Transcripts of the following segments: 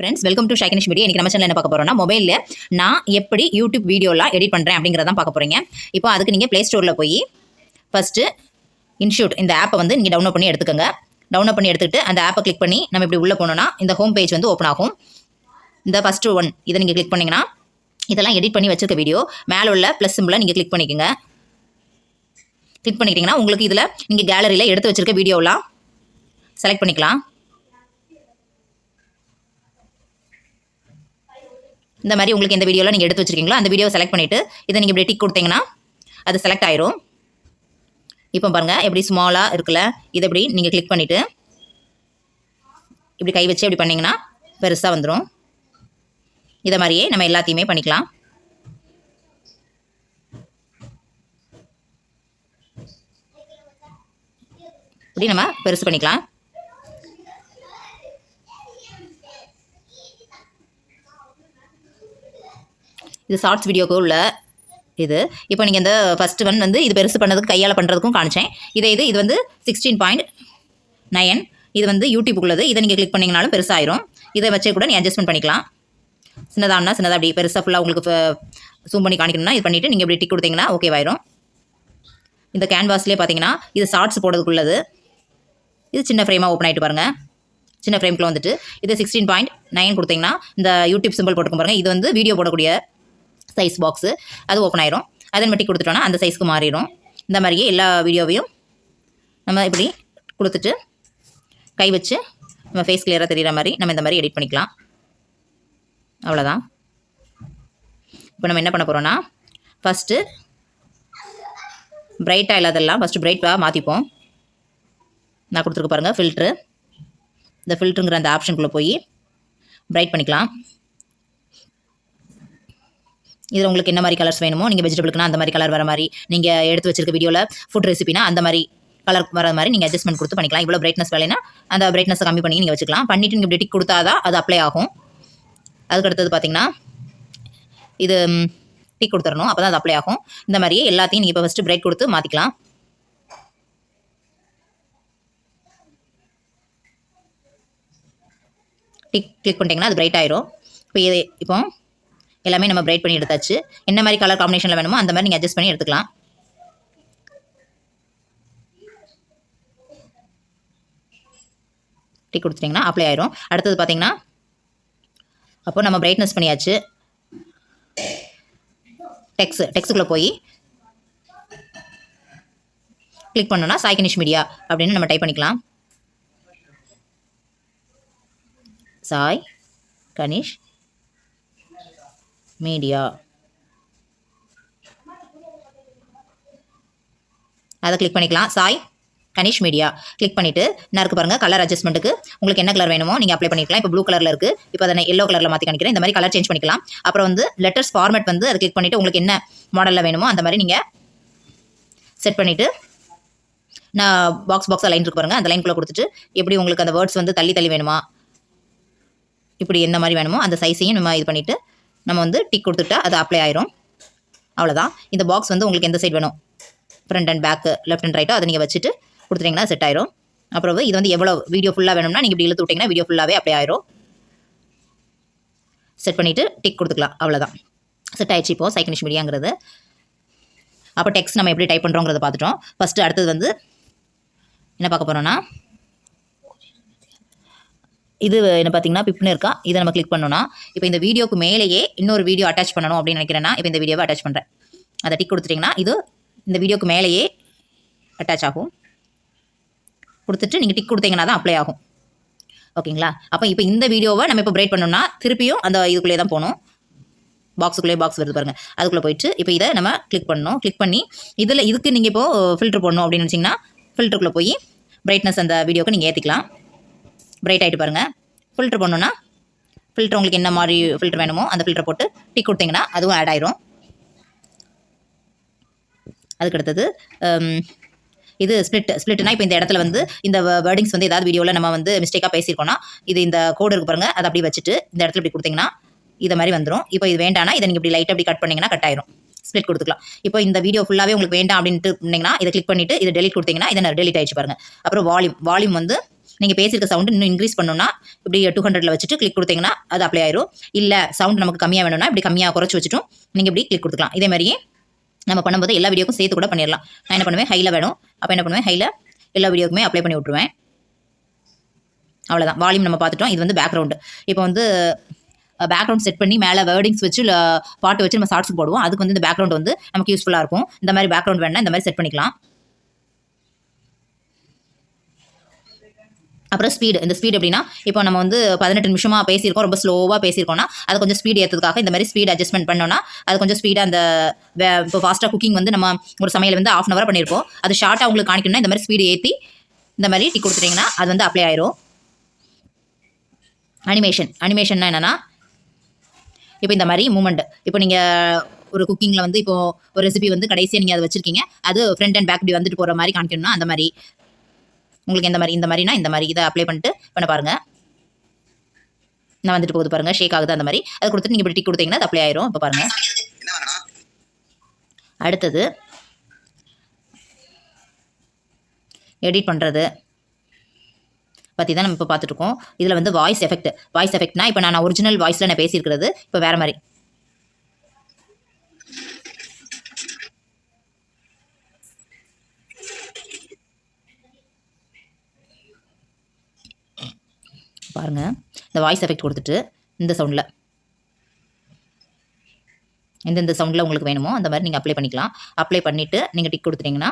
Friends welcome to ஷைகனிஷ் media இன்றைக்கி நம்ம சேனல் என்ன பார்க்க போகிறோம்னா மொபைலில் நான் எப்படி யூடியூப் வீடியோலாம் எடிட் பண்ணுறேன் அப்படிங்கிறதான் பார்க்க போகிறீங்க இப்போ அதுக்கு நீங்கள் ப்ளே ஸ்டோரில் போய் ஃபஸ்ட்டு இன்ஷூட் இந்த ஆப்பை வந்து நீங்கள் டவுன்லோட் பண்ணி எடுத்துக்கோங்க. டவுன்லோட் பண்ணி எடுத்துக்கிட்டு அந்த ஆப்பை கிளிக் பண்ணி நம்ம இப்படி உள்ளே போனோம்னா இந்த ஹோம் பேஜ் வந்து ஓப்பன் ஆகும். இந்த ஃபஸ்ட்டு ஒன் இதை நீங்கள் கிளிக் பண்ணிங்கன்னா இதெல்லாம் எடிட் பண்ணி வச்சுருக்க வீடியோ மேலே உள்ள ப்ளஸ் சிம்பிளை நீங்கள் கிளிக் பண்ணிக்கோங்க. கிளிக் பண்ணிக்கிட்டிங்கன்னா உங்களுக்கு இதில் நீங்கள் கேலரியில் எடுத்து வச்சுருக்க வீடியோலாம் செலக்ட் பண்ணிக்கலாம். இந்த மாதிரி உங்களுக்கு எந்த வீடியோவில் நீங்கள் எடுத்து வச்சிருக்கீங்களோ? அந்த வீடியோ செலக்ட் பண்ணிவிட்டு இதை நீங்கள் இப்படி டிக் கொடுத்தீங்கன்னா அது செலக்ட் ஆயிரும். இப்போ பாருங்கள் எப்படி ஸ்மாலாக இருக்குல்ல? இதை இப்படி நீங்கள் கிளிக் பண்ணிவிட்டு இப்படி கை வச்சு இப்படி பண்ணிங்கன்னா பெருசாக வந்துடும் இதை மாதிரியே நம்ம எல்லாத்தையுமே பண்ணிக்கலாம். இப்படி நம்ம பெருசு பண்ணிக்கலாம். இது ஷார்ட்ஸ் வீடியோக்கு உள்ள இது. இப்போ நீங்கள் இந்த ஃபஸ்ட்டு ஒன் வந்து இது பெருசு பண்ணதுக்கு கையால் பண்ணுறதுக்கும் காமிச்சேன். இதே இது இது வந்து சிக்ஸ்டீன் பாயிண்ட் நயன் இது வந்து யூடியூப் உள்ளது இதை நீங்கள் கிளிக் பண்ணிங்கனாலும் பெருசாயிரும். இதை வச்சே கூட நீ அட்ஜஸ்ட்மெண்ட் பண்ணிக்கலாம். சின்னதாகனா சின்னதாக அப்படி பெருசாக ஃபுல்லாக உங்களுக்கு ஜூம் பண்ணி காணிக்கணும்னா இது பண்ணிவிட்டு நீங்கள் இப்படி டிக் கொடுத்தீங்கன்னா ஓகேவாயிரும் இந்த கேன்வாஸ்லேயே பார்த்தீங்கன்னா இது ஷார்ட்ஸ் போடுறதுக்குள்ளது. இது சின்ன ஃப்ரேமாக ஓப்பன் ஆகிட்டு பாருங்கள் சின்ன ஃப்ரேம்க்குள்ள வந்துட்டு இது சிக்ஸ்டீன் பாயிண்ட் நைன் கொடுத்தீங்கன்னா இந்த யூடியூப் சிம்பிள் போட்டுக்கும் பாருங்கள் இது வந்து வீடியோ போடக்கூடிய சைஸ் பாக்ஸு அது ஓப்பன் ஆயிரும். அதன் மட்டும் கொடுத்துட்டோன்னா அந்த சைஸ்க்கு மாறிடும். இந்த மாதிரியே எல்லா வீடியோவையும் நம்ம இப்படி கொடுத்துட்டு கை வச்சு நம்ம ஃபேஸ் கிளியராக தெரிகிற மாதிரி நம்ம இந்த மாதிரி எடிட் பண்ணிக்கலாம். அவ்வளோதான். இப்போ நம்ம என்ன பண்ண போகிறோன்னா ஃபஸ்ட்டு பிரைட்டாக இல்லாதெல்லாம் ஃபஸ்ட்டு பிரைட்டாக மாற்றிப்போம் நான் கொடுத்துருக்க பாருங்கள் ஃபில்ட்ரு இந்த ஃபில்ட்ருங்கிற அந்த ஆப்ஷனுக்குள்ளே போய் பிரைட் பண்ணிக்கலாம். இதில் உங்களுக்கு என்ன மாதிரி கலர்ஸ் வேணுமோ நீங்கள் வெஜிடபிளுக்குனா அந்த மாதிரி கலர் வர மாதிரி நீங்கள் எடுத்து வச்சிருக்க வீடியோவில் ஃபுட் ரெசிபினா அந்த மாதிரி கலர் வர மாதிரி நீங்கள் அட்ஜஸ்ட்மெண்ட் கொடுத்து பண்ணிக்கலாம். இவ்வளோ பிரைட்னஸ் வேலைனா அந்த பிரைட்னஸை கம்மி பண்ணி நீங்கள் வச்சுக்கலாம். பண்ணிவிட்டு நீங்கள் இப்படி டிக் கொடுத்தாதான் அது அப்ளை ஆகும். அதுக்கு அடுத்தது பார்த்தீங்கன்னா இது டிக் கொடுத்துடணும். அப்போ தான் அது அப்ளை ஆகும். இந்த மாதிரியே எல்லாத்தையும் நீங்கள் இப்போ ஃபஸ்ட்டு பிரைட் கொடுத்து மாற்றிக்கலாம் டிக் கிளிக் பண்ணிட்டீங்கன்னா அது பிரைட் ஆயிரும். இப்போ இது இப்போ எல்லாமே நம்ம பிரைட் பண்ணி எடுத்தாச்சு. என்ன மாதிரி கலர் காம்பினேஷனில் வேணுமோ அந்த மாதிரி நீங்கள் அட்ஜஸ்ட் பண்ணி எடுத்துக்கலாம். டீ கொடுத்துட்டிங்கன்னா அப்ளை ஆயிரும். அடுத்தது பார்த்தீங்கன்னா அப்போ நம்ம பிரைட்னஸ் பண்ணியாச்சு. டெக்ஸ் டெக்ஸுக்குள்ளே போய் கிளிக் பண்ணோன்னா சாய் கனிஷ் மீடியா அப்படின்னு நம்ம டைப் பண்ணிக்கலாம். சாய் கனிஷ் மீடியா. அதை கிளிக் பண்ணிக்கலாம். சாய் கனிஷ் மீடியா. கிளிக் பண்ணிவிட்டு நான் இருக்கு பாருங்கள் கலர் அட்ஜஸ்ட்மெண்ட்டுக்கு உங்களுக்கு என்ன கலர் வேணுமோ நீங்கள் அப்ளை பண்ணிக்கலாம். இப்போ ப்ளூ கலரில் இருக்குது இப்போ அதை எல்லோ கலரில் மாற்றி காணிக்கிறேன் இந்த மாதிரி கலர் சேஞ்ச் பண்ணிக்கலாம். அப்புறம் வந்து லெட்டர்ஸ் ஃபார்மேட் வந்து அதை கிளிக் பண்ணிவிட்டு உங்களுக்கு என்ன மாடலில் வேணுமோ அந்த மாதிரி நீங்கள் செட் பண்ணிவிட்டு நான் பாக்ஸ் பாக்ஸாக லைன் இருக்கு பாருங்கள் அந்த லைனுக்குள்ளே கொடுத்துட்டு எப்படி உங்களுக்கு அந்த வேர்ட்ஸ் வந்து தள்ளி தள்ளி வேணுமா? இப்படி எந்த மாதிரி வேணுமோ அந்த சைஸையும் நம்ம இது பண்ணிவிட்டு நம்ம வந்து டிக் கொடுத்துட்டா அது அப்ளை ஆயிரும். அவ்வளோதான் இந்த பாக்ஸ் வந்து உங்களுக்கு எந்த சைடு வேணும்? Front and back left and ரைட்டோ அதை நீங்கள் வச்சுட்டு கொடுத்துட்டிங்கன்னா செட் ஆயிரும். அப்புறம் இது வந்து எவ்வளோ வீடியோ ஃபுல்லாக வேணும்னா நீங்கள் இப்படி இழுத்து விட்டிங்கன்னா வீடியோ ஃபுல்லாகவே அப்ளை ஆயிரும். செட் பண்ணிவிட்டு டிக் கொடுத்துக்கலாம். அவ்வளோதான் செட் ஆயிடுச்சு இப்போது சைக்கனிஷ் மீடியாங்கிறது அப்போ டெக்ஸ்ட் நம்ம எப்படி டைப் பண்ணுறோங்கிறத பார்த்துட்டோம். ஃபஸ்ட்டு அடுத்தது வந்து என்ன பார்க்க போகிறோன்னா இது என்ன பார்த்தீங்கன்னா பிப்னு இருக்கா? இதை நம்ம கிளிக் பண்ணோன்னா இப்போ இந்த வீடியோக்கு மேலேயே இன்னொரு வீடியோ அட்டாச் பண்ணணும் அப்படின்னு நினைக்கிறேன்னா இப்போ இந்த வீடியோவை அட்டாச் பண்ணுறேன் அதை டிக் கொடுத்துட்டிங்கன்னா இது இந்த வீடியோக்கு மேலேயே அட்டாச் ஆகும். கொடுத்துட்டு நீங்கள் டிக் கொடுத்தீங்கன்னா தான் அப்ளை ஆகும். ஓகேங்களா அப்போ இப்போ இந்த வீடியோவை நம்ம இப்போ பிரேட் பண்ணோம்னா திருப்பியும் அந்த இதுக்குள்ளே தான் போகணும். பாக்ஸுக்குள்ளே பாக்ஸ் வருது பாருங்கள் அதுக்குள்ளே போயிட்டு இப்போ இதை நம்ம கிளிக் பண்ணணும். கிளிக் பண்ணி இதில் இதுக்கு நீங்கள் இப்போது ஃபில்ட்ரு போடணும் அப்படின்னு நினச்சிங்கன்னா ஃபில்டருக்குள்ளே போய் பிரைட்னஸ் அந்த வீடியோக்கு நீங்கள் ஏற்றிக்கலாம் பிரைட் ஆகிட்டு பாருங்கள் ஃபில்ட்ரு பண்ணணுன்னா ஃபில்ட்ரு உங்களுக்கு என்ன மாதிரி ஃபில்ட்ரு வேணுமோ அந்த ஃபில்ட்ரு போட்டு டிக் கொடுத்தீங்கன்னா அதுவும் ஆட் ஆயிரும். அதுக்கு அடுத்தது இது ஸ்பிளிட் ஸ்பிளிட்னா இப்போ இந்த இடத்துல வந்து இந்த வேர்டிங்ஸ் வந்து ஏதாவது வீடியோவில் நம்ம வந்து மிஸ்டேக்காக பேசியிருக்கோம்னா இது இந்த கோடு இருக்கு பாருங்கள் அதை அப்படி வச்சுட்டு இந்த இடத்துல இப்படி கொடுத்தீங்கன்னா இதை மாதிரி வந்துடும் இப்போ இது வேண்டாம்னா இதை நீங்கள் இப்படி லைட்டாக அப்படி கட் பண்ணிங்கன்னா கட் ஆயிரும். ஸ்ப்ளிட் கொடுத்துக்கலாம். இப்போ இந்த வீடியோ ஃபுல்லாகவே உங்களுக்கு வேண்டாம் அப்படின்ட்டு இருந்தீங்கன்னா இதை கிளிக் பண்ணிவிட்டு இதை டெலிட் கொடுத்தீங்கன்னா இதை டெலிட் ஆயிடுச்சு பாருங்கள் அப்புறம் வால்யூம் வால்யூம் வந்து நீங்கள் பேசியிருக்க சவுண்ட் இன்னும் இன்க்ரீஸ் பண்ணணும்னா இப்படி டூ ஹண்ட்ரட்ல வச்சுட்டு கிளிக் கொடுத்தீங்கன்னா அது அப்ளை ஆயிரும். இல்லை சவுண்ட் நமக்கு கம்மியாக வேணும்னா இப்படி கம்மியாக குறைச்சி வச்சுட்டும் நீங்கள் இப்படி கிளிக் கொடுத்துக்கலாம். இதே மாதிரியே நம்ம பண்ணும்போது எல்லா வீடியோக்கும் சேர்த்து கூட பண்ணிடலாம். நான் என்ன பண்ணுவேன்? ஹையில் வேணும். அப்போ என்ன பண்ணுவேன்? ஹையில் எல்லா வீடியோக்குமே அப்ளை பண்ணி விட்ருவேன் அவ்வளோதான் வால்யூம் நம்ம பார்த்துட்டோம். இது வந்து பேக்ரவுண்டு இப்போ வந்து பேக்ரவுண்ட் செட் பண்ணி மேலே வேர்டிங்ஸ் வச்சு பாட்டு வச்சு நம்ம ஷார்ட்ஸ் போடுவோம். அதுக்கு வந்து இந்த பேக்ரவுண்ட் வந்து நமக்கு யூஸ்ஃபுல்லாக இருக்கும். இந்த மாதிரி பேக்ரவுண்ட் வேணால் இந்த மாதிரி செட் பண்ணிக்கலாம். அப்புறம் ஸ்பீடு இந்த ஸ்பீடு எப்படின்னா இப்போ நம்ம வந்து பதினெட்டு நிமிஷமாக பேசியிருக்கோம் ரொம்ப ஸ்லோவாக பேசியிருக்கோம்னா அது கொஞ்சம் ஸ்பீடு ஏற்றதுக்காக இந்த மாதிரி ஸ்பீட் அட்ஜஸ்ட்மெண்ட் பண்ணோம்னா அது கொஞ்சம் ஸ்பீடாக அந்த வே- இப்போ ஃபாஸ்ட்டாக குக்கிங் வந்து நம்ம ஒரு சமையல் வந்து ஆஃப் அன் ஹவர் பண்ணியிருப்போம். அது ஷார்ட்டாக உங்களுக்கு காணிக்கணும்னா இந்த மாதிரி ஸ்பீடு ஏற்றி இந்த மாதிரி டிக் கொடுத்துட்டீங்கன்னா அது வந்து அப்ளை ஆயிரும். அனிமேஷன் அனிமேஷன்னா என்னென்னா இப்போ இந்த மாதிரி மூமெண்ட் இப்போ நீங்கள் ஒரு குக்கிங்கில் வந்து இப்போ ஒரு ரெசிபி வந்து கடைசியாக நீங்கள் அதை வச்சிருக்கீங்க. அது ஃப்ரண்ட் அண்ட் பேக் இப்படி வந்துட்டு போகிற மாதிரி காணிக்கணும்னா அந்த மாதிரி உங்களுக்கு எந்த மாதிரி இந்த மாதிரினா இந்த மாதிரி இதை அப்ளை பண்ணிட்டு பண்ண பாருங்கள் நான் வந்துட்டு போகுது பாருங்கள் ஷேக் ஆகுது அந்த மாதிரி. அதை கொடுத்துட்டு நீங்கள் இப்படி டிக் கொடுத்தீங்கன்னா அது அப்ளை ஆயிரும். இப்போ பாருங்கள் அடுத்தது எடிட் பண்ணுறது பற்றி தான் நம்ம இப்போ பார்த்துட்ருக்கோம் இதில் வந்து வாய்ஸ் எஃபெக்ட் வாய்ஸ் எஃபெக்ட்னா இப்போ நான் ஒரிஜினல் வாய்ஸில் நான் பேசியிருக்கிறது இப்போ வேறு மாதிரி. பாருங்கள் இந்த வாய்ஸ் எஃபெக்ட் கொடுத்துட்டு இந்த சவுண்டில் எந்தெந்த சவுண்டில் உங்களுக்கு வேணுமோ அந்த மாதிரி நீங்கள் அப்ளை பண்ணிக்கலாம். அப்ளை பண்ணிவிட்டு நீங்கள் டிக் கொடுத்துட்டிங்கன்னா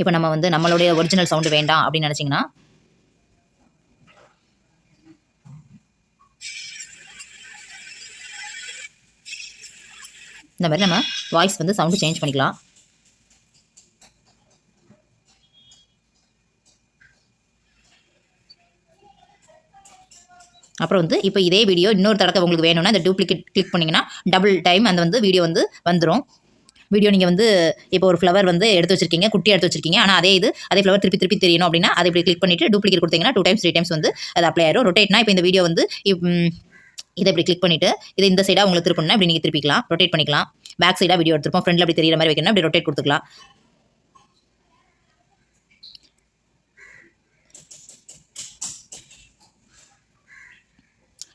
இப்போ நம்ம வந்து நம்மளுடைய ஒரிஜினல் சவுண்டு வேண்டாம் அப்படின்னு நினச்சிங்கன்னா இந்த மாதிரி நம்ம வாய்ஸ் வந்து சவுண்டு சேஞ்ச் பண்ணிக்கலாம். அப்புறம் வந்து இப்போ இதே வீடியோ இன்னொரு தடவை உங்களுக்கு வேணும்னா இந்த டூப்ளிகேட் கிளிக் பண்ணிங்கன்னா டபுள் டைம் அந்த வந்து வீடியோ வந்து வந்துடும் வீடியோ நீங்கள் வந்து இப்போ ஒரு ஃப்ளவர் வந்து எடுத்து வச்சிருக்கீங்க குட்டி எடுத்து வச்சிருக்கீங்க ஆனால் அதே இது அதே ஃப்ளவர் திருப்பி திருப்பி தெரியணும் அப்படின்னா அதை இப்படி கிளிக் பண்ணிட்டு டூப்ளிகேட் கொடுத்தீங்கன்னா டூ டைம்ஸ் த்ரீ டைம்ஸ் வந்து அது அப்ளை ஆயிரும். ரொட்டேட்னா இப்போ இந்த வீடியோ வந்து இதை இப்படி கிளிக் பண்ணிட்டு இதை இந்த சைடாக உங்களுக்கு திருப்பணும்னா இப்படி நீங்கள் திருப்பிக்கலாம். ரொட்டேட் பண்ணிக்கலாம். பேக் சைடாக வீடியோ எடுத்துருப்போம். ஃப்ரெண்டில் அப்படி தெரியுற மாதிரி வைக்கணும் அப்படி ரொட்டேட் கொடுத்துக்கலாம்.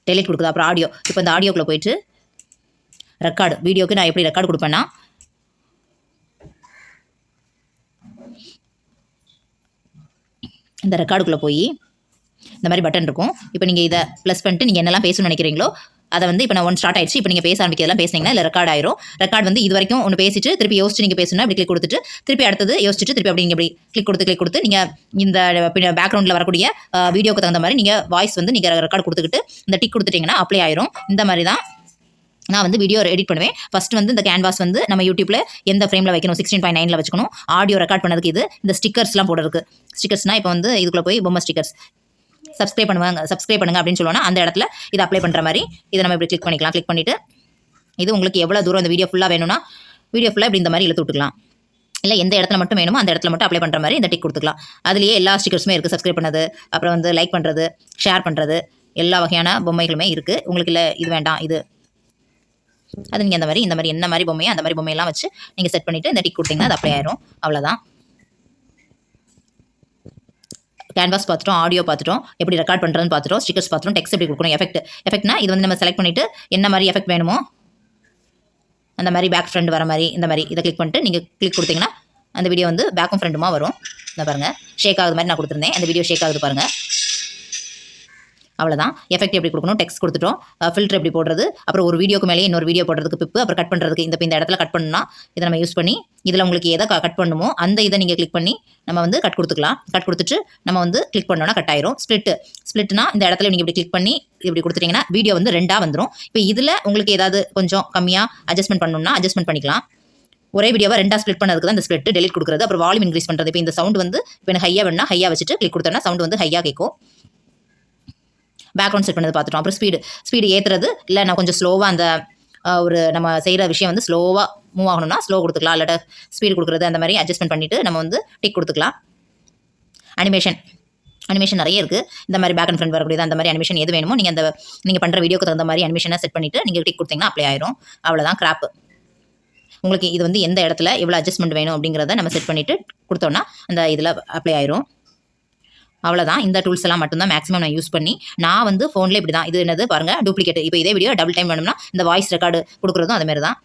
டெலிட் கொடுக்குது? அப்புறம் ஆடியோ இப்போ இந்த ஆடியோக்குள்ளே போயிட்டு ரெக்கார்டு வீடியோக்கு நான் எப்படி ரெக்கார்டு கொடுப்பேன்னா இந்த ரெக்கார்டுக்குள்ளே போய் இந்த மாதிரி பட்டன் இருக்கும். இப்போ நீங்கள் இதை ப்ளஸ் பண்ணிட்டு நீங்கள் என்னெல்லாம் பேசணும்னு நினைக்கிறீங்களோ அதை வந்து இப்போ நான் ஒன் ஸ்டார்ட் ஆயிடுச்சு. இப்போ நீங்கள் பேச ஆரம்பிக்கிறதெல்லாம் பேசுனீங்கன்னா இல்லை ரெக்கார்ட் ஆயிரும். ரெக்கார்ட் வந்து இது வரைக்கும் ஒன்று பேசிட்டு திருப்பி யோசிச்சு நீங்கள் பேசணும் அப்படி கிளிக் கொடுத்துட்டு திருப்பி அடுத்தது யோசிச்சுட்டு திருப்பி அப்படி நீங்கள் இப்படி கிளிக் கொடுத்து கிளிக் கொடுத்து நீங்கள் இந்த பேக்ரவுண்டில் வரக்கூடிய வீடியோக்கு தகுந்த மாதிரி நீங்கள் வாய்ஸ் வந்து நீங்கள் ரெக்கார்ட் கொடுத்துக்கிட்டு இந்த டிக் கொடுத்துட்டீங்கன்னா அப்ளை ஆயிரும். இந்த மாதிரி தான் நான் வந்து வீடியோ எடிட் பண்ணுவேன். ஃபஸ்ட் வந்து இந்த கேன்வாஸ் வந்து நம்ம யூடியூப்ல எந்த ஃப்ரேமில் வைக்கணும்? சிக்ஸ்டீன் பாயிண்ட் நைனில் வச்சுக்கணும். ஆடியோ ரெக்கார்ட் பண்ணதுக்கு இது இந்த ஸ்டிக்கர்ஸ்லாம் போடுறதுக்கு. ஸ்டிக்கர்ஸ்னால் இப்போ வந்து இதுக்குள்ளே போய் பொம்மை ஸ்டிக்கர்ஸ் சப்ஸ்கிரைப் பண்ணுவாங்க. சப்ஸ்கிரைப் பண்ணுங்க அப்படின்னு சொல்லுவோம்னா அந்த இடத்துல இதை அப்ளை பண்ணுற மாதிரி இதை நம்ம இப்படி கிளிக் பண்ணிக்கலாம். கிளிக் பண்ணிவிட்டு இது உங்களுக்கு எவ்வளோ தூரம் இந்த வீடியோ ஃபுல்லாக வேணும்னா வீடியோ ஃபுல்லாக இப்படி இந்த மாதிரி இழுத்து விட்டுக்கலாம். இல்லை எந்த இடத்துல மட்டும் வேணுமோ அந்த இடத்துல மட்டும் அப்ளை பண்ணுற மாதிரி இந்த டிக் கொடுத்துக்கலாம். அதுலேயே எல்லா ஸ்டிக்கர்ஸுமே இருக்குது சப்ஸ்கிரைப் பண்ணது அப்புறம் வந்து லைக் பண்ணுறது ஷேர் பண்ணுறது எல்லா வகையான பொம்மைகளுமே இருக்குது உங்களுக்கு இல்லை இது வேண்டாம் இது. அது நீங்கள் அந்த மாதிரி இந்த மாதிரி என்ன மாதிரி பொம்மையோ அந்த மாதிரி பொம்மையெல்லாம் வச்சு நீங்கள் செட் பண்ணிவிட்டு இந்த டிக் கொடுத்தீங்கன்னா அது அப்ளை ஆயிரும். அவ்வளோதான் கேன்வாஸ் பார்த்துட்டோம் ஆடியோ பார்த்துட்டோம் எப்படி ரெக்கார்ட் பண்ணுறதுன்னு பார்த்துட்டோம் ஸ்டிக்கர்ஸ் பார்த்துட்டோம் டெக்ஸ்ட் எப்படி கொடுக்கணும் எஃபெக்ட் எஃபெக்ட்னா இது வந்து நம்ம செலக்ட் பண்ணிவிட்டு என்ன மாதிரி எஃபெக்ட் வேணுமோ அந்த மாதிரி பேக் ஃப்ரெண்ட் வர மாதிரி இந்த மாதிரி இதை கிளிக் பண்ணிட்டு நீங்கள் கிளிக் கொடுத்தீங்கன்னா அந்த வீடியோ வந்து பேக்கும் ஃப்ரெண்டுமா வரும். இந்த பாருங்கள் ஷேக் ஆகுது மாதிரி நான் கொடுத்துருந்தேன். அந்த வீடியோ ஷேக் ஆகுது பாருங்கள் அவ்வளோதான் எஃபெக்ட் எப்படி கொடுக்கணும்? டெக்ஸ்ட் கொடுத்துட்டோம். ஃபில்டர் எப்படி போடுறது? அப்புறம் ஒரு வீடியோக்கு மேலே இன்னொரு வீடியோ போடுறதுக்கு பிப்பு அப்புறம் கட் பண்ணுறதுக்கு இந்த இந்த இடத்துல கட் பண்ணா இதை நம்ம யூஸ் பண்ணி இதில் உங்களுக்கு எதை கட் பண்ணுமோ அந்த இதை நீங்கள் கிளிக் பண்ணி நம்ம வந்து கட் கொடுத்துக்கலாம். கட் கொடுத்துட்டு நம்ம வந்து கிளிக் பண்ணோன்னா கட் ஆயிரும். ஸ்ப்ளிட் ஸ்ப்ளிட்னா இந்த இடத்துல நீங்கள் இப்படி கிளிக் பண்ணி இப்படி கொடுத்துட்டீங்கன்னா வீடியோ வந்து ரெண்டாக வந்துடும் இப்போ இதில் உங்களுக்கு ஏதாவது கொஞ்சம் கம்மியாக அட்ஜஸ்ட்மெண்ட் பண்ணணும்னா அட்ஜஸ்ட்மெண்ட் பண்ணிக்கலாம். ஒரே வீடியோவை ரெண்டாக ஸ்ப்ளிட் பண்ணதுக்கு தான் இந்த ஸ்ப்ளிட் டெலிட் கொடுக்குறது. அப்புறம் வால்யூம் இன்க்ரீஸ் பண்ணுறது இப்போ இந்த சவுண்ட் வந்து இப்போ எனக்கு ஹையாக வேணும்னா ஹையாக வச்சுட்டு கிளிக் கொடுத்தோம்னா சவுண்ட் வந்து ஹையாக கேட்கும். பேக்ரவுண்ட் செட் பண்ணது பார்த்துட்டோம். அப்புறம் ஸ்பீடு ஸ்பீடு ஏற்றுறது இல்லை நான் கொஞ்சம் ஸ்லோவாக அந்த ஒரு நம்ம செய்கிற விஷயம் வந்து ஸ்லோவாக மூவ் ஆகணும்னா ஸ்லோ கொடுத்துக்கலாம். இல்லாட்ட ஸ்பீடு கொடுக்குறது அந்த மாதிரி அட்ஜஸ்ட்மெண்ட் பண்ணிவிட்டு நம்ம வந்து டிக் கொடுத்துக்கலாம். அனிமேஷன் அனிமேஷன் நிறைய இருக்குது இந்த மாதிரி பேக் அண்ட் ஃப்ரண்ட் வரக்கூடியது அந்த மாதிரி அனிமேஷன் எது வேணுமோ நீங்கள் அந்த நீங்கள் பண்ணுற வீடியோக்கு தகுந்த மாதிரி அனிமேஷனை செட் பண்ணிவிட்டு நீங்கள் டிக் கொடுத்தீங்கன்னா அப்ளை ஆயிரும். அவ்வளோதான் கிராப் உங்களுக்கு இது வந்து எந்த இடத்துல எவ்வளோ அட்ஜஸ்ட்மெண்ட் வேணும் அப்படிங்கிறத நம்ம செட் பண்ணிவிட்டு கொடுத்தோன்னா அந்த இதில் அப்ளை ஆயிரும். அவ்வளோதான் இந்த டூல்ஸ் எல்லாம் மட்டும்தான் மேக்ஸிமம் நான் யூஸ் பண்ணி நான் வந்து ஃபோனில் இப்படி தான் இது என்னது பாருங்கள் டூப்ளிகேட் இப்போ இதே வீடியோ டபுள் டைம் வேணும்னா இந்த வாய்ஸ் ரெக்கார்டு கொடுக்குறதும் அது மாதிரி தான்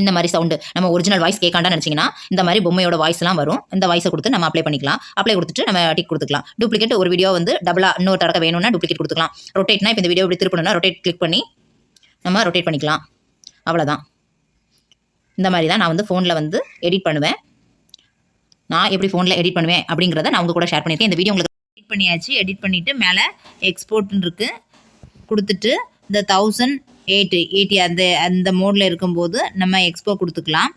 இந்த மாதிரி சவுண்டு நம்ம ஒரிஜினல் வாய்ஸ் கேட்காண்டா நினச்சிங்கன்னா இந்த மாதிரி பொம்மையோட வாய்ஸ்லாம் வரும். இந்த வாய்ஸை கொடுத்து நம்ம அப்ளை பண்ணிக்கலாம். அப்ளை கொடுத்துட்டு நம்ம டிக் கொடுத்துக்கலாம். டூப்ளிகேட் ஒரு வீடியோ வந்து டபுளாக இன்னொரு தடக்க வேணும்னா டூப்ளிகேட் கொடுத்துக்கலாம். ரொட்டேட்னா இப்போ இந்த வீடியோ இப்படி திருப்பணும்னா ரொட்டேட் கிளிக் பண்ணி நம்ம ரொட்டேட் பண்ணிக்கலாம். அவ்வளோதான் இந்த மாதிரி தான் நான் வந்து ஃபோனில் வந்து எடிட் பண்ணுவேன். நான் எப்படி ஃபோனில் எடிட் பண்ணுவேன் அப்படிங்கிறத நான் உங்கள் கூட ஷேர் பண்ணியிருக்கேன். இந்த வீடியோ உங்களுக்கு எடிட் பண்ணியாச்சு எடிட் பண்ணிவிட்டு மேலே எக்ஸ்போர்ட்னு இருக்குது கொடுத்துட்டு இந்த தௌசண்ட் எயிட் எயிட்டி அந்த அந்த மோடில் இருக்கும்போது நம்ம எக்ஸ்போ கொடுத்துக்கலாம்.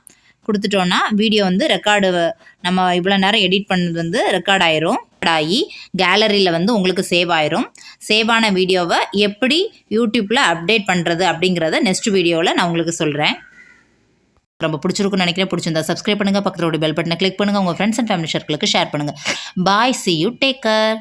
கொடுத்துட்டோன்னா வீடியோ வந்து ரெக்கார்டு நம்ம இவ்வளோ நேரம் எடிட் பண்ணது வந்து ரெக்கார்ட் ஆயிரும். ஆகி கேலரியில் வந்து உங்களுக்கு சேவ் ஆயிரும். சேவ் ஆன வீடியோவை எப்படி யூடியூப்பில் அப்டேட் பண்ணுறது அப்படிங்கிறத நெக்ஸ்ட் வீடியோவில் நான் உங்களுக்கு சொல்கிறேன் ரொம்ப பிடிச்சிருக்குன்னு நினைக்கிறேன். பிடிச்சிருந்தா சப்ஸ்கிரைப் பண்ணுங்கள் பக்கத்தோட பெல் பட்டனை கிளிக் பண்ணுங்கள் உங்கள் ஃப்ரெண்ட்ஸ் அண்ட் ஃபேமிலி சர்க்கிளுக்கு ஷேர் பண்ணுங்கள் bye see you take care